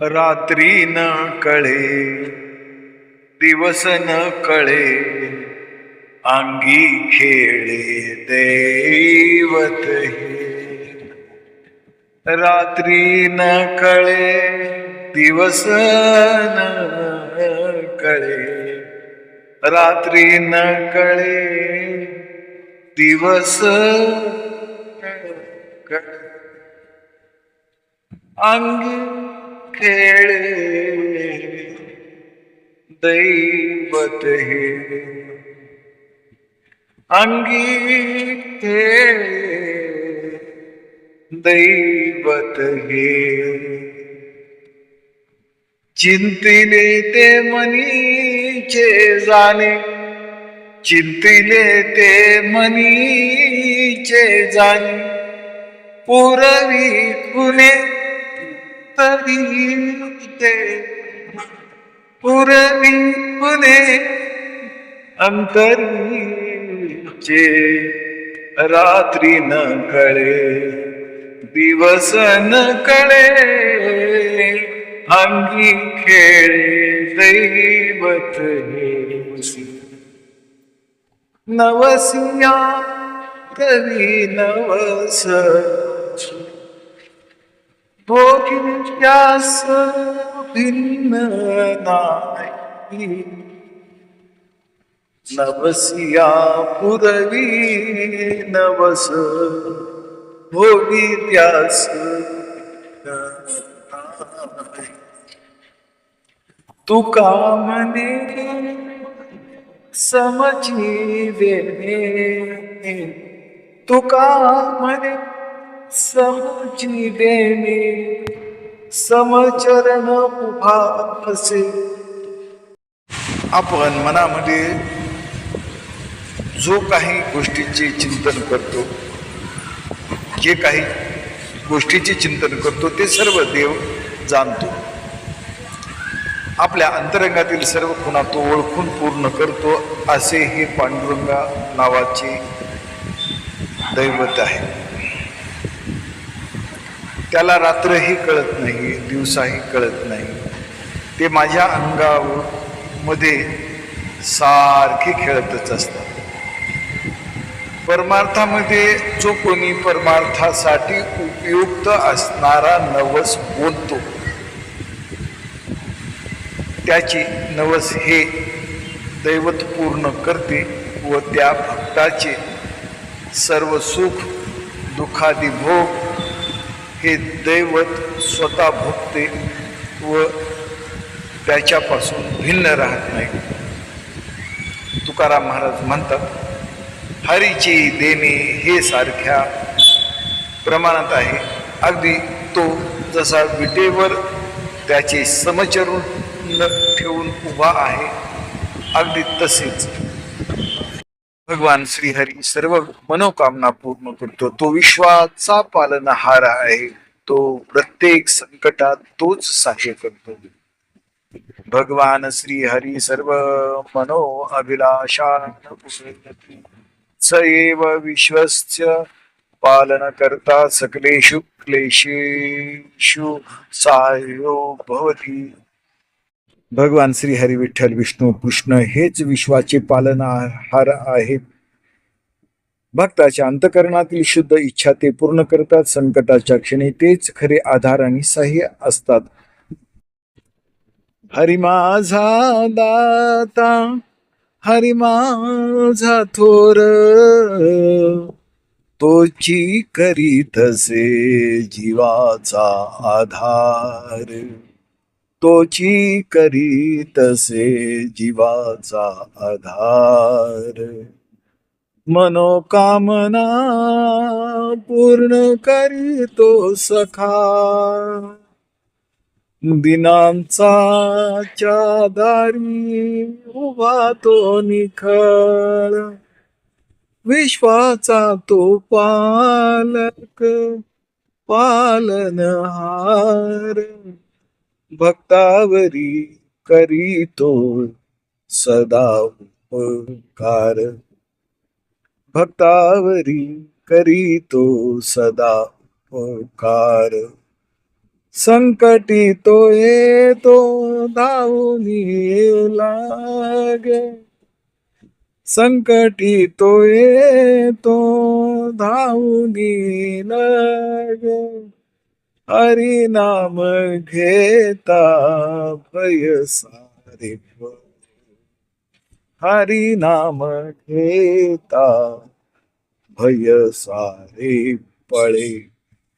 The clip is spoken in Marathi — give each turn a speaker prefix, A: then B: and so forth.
A: रात्री न कळे दिवस न कळे अंगी खेळे दैवत हे. रात्री न कळे दिवस न कळे रात्री न कळे दिवस अंगी खेळ दैवत हे अंगी खेळ दैवत हे चिंतिले ते मनीचे जाणे चिंतिले ते मनीचे जाणे पुरवी खुले तरी ते पुरवी कुणे अंतरीचे रात्री न कळे दिवस न कळे अंगी खेळे दैवत हे नवसिया कवी भिन्न नाही नवसिया पुरवी नवस भोगी त्यास तुका म्हणे समजी देणे तुका म्हणे समजी देणे समचरण उभा असे आपण मनामध्ये जो काही गोष्टीचे चिंतन करतो जे काही गोष्टीचे चिंतन करतो ते सर्व देव जाणतो. आपल्या अंतरंगातील सर्व खुणा तो ओळखून पूर्ण करतो असे हे पांडुरंगा नावाचे दैवत आहे. त्याला रात्रही कळत नाही दिवसाही कळत नाही. ते माझ्या अंगामध्ये सारखे खेळतच असतात. परमार्थामध्ये जो कोणी परमार्थासाठी उपयुक्त असणारा नवस बोलतो त्याची नवस हे दैवत पूर्ण करते व त्या भक्ताचे सर्व सुख दुःखादी भोग हे दैवत स्वतः भोगते व त्याच्यापासून भिन्न राहत नाही. तुकाराम महाराज म्हणतात हरीची देणे हे सारख्या प्रमाणात आहे. अगदी तो जसा विटेवर त्याचे समचरून ठेवून उभा आहे अगदी तसेच भगवान श्रीहरी सर्व मनोकामना पूर्ण करतो. तो विश्वाचा पालनहार आहे. तो प्रत्येक संकटात तोच सहाय्य करतो. भगवान श्रीहरी सर्व मनो अभिलाषा स एव विश्वस्य पालन करता सकलेषु क्लेशेषु सहाय्यो भवती. भगवान श्री हरी विठ्ठल विष्णू कृष्ण हेच विश्वाचे पालनहार आहेत. भक्ताच्या अंतकरणातील शुद्ध इच्छा ते पूर्ण करतात संकटाच्या क्षणी तेच खरे आधार आणि सहाय्य असतात. हरी माझा दाता हरी माझा थोर तोची करीतसे जीवाचा आधार. तोची करीतसे जीवाचा आधार. मनोकामना पूर्ण करीतो सखा. दिनांचा दारी उभा तो निखळ. विश्वाचा तो पालक पालनहार. भक्तावरी करीतो सदा उपकार. भक्तावरी करीतो सदा उपकार.
B: संकटी तो येतो धावून लागे. संकटी तो येतो धावून लागे. हरी नाम घेता भय सारे हरी नाम घेता भय सारे पळे।